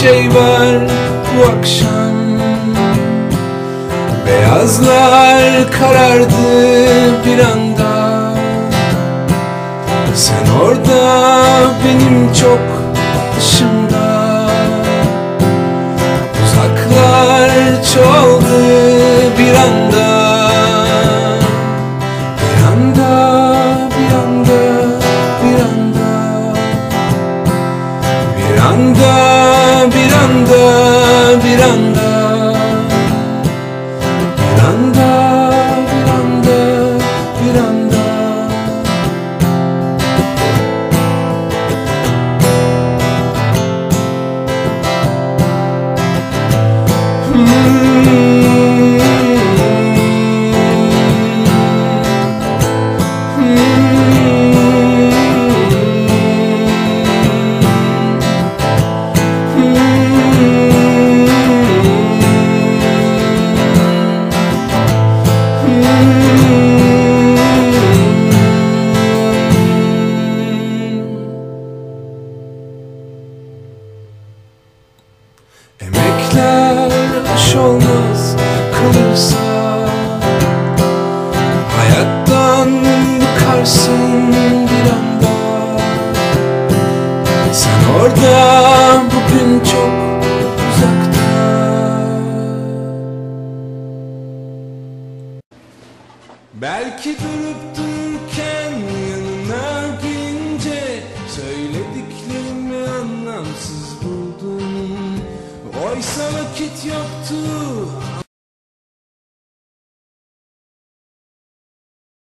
şey var bu akşam. Beyazlar karardı bir anda. Sen orada benim çok dışım Bir anda, bir anda, bıkarsın bir anda. Sen orada bugün çok uzakta. Belki durup dururken yanına gelince Söylediklerimi anlamsız buldum Oysa vakit yoktu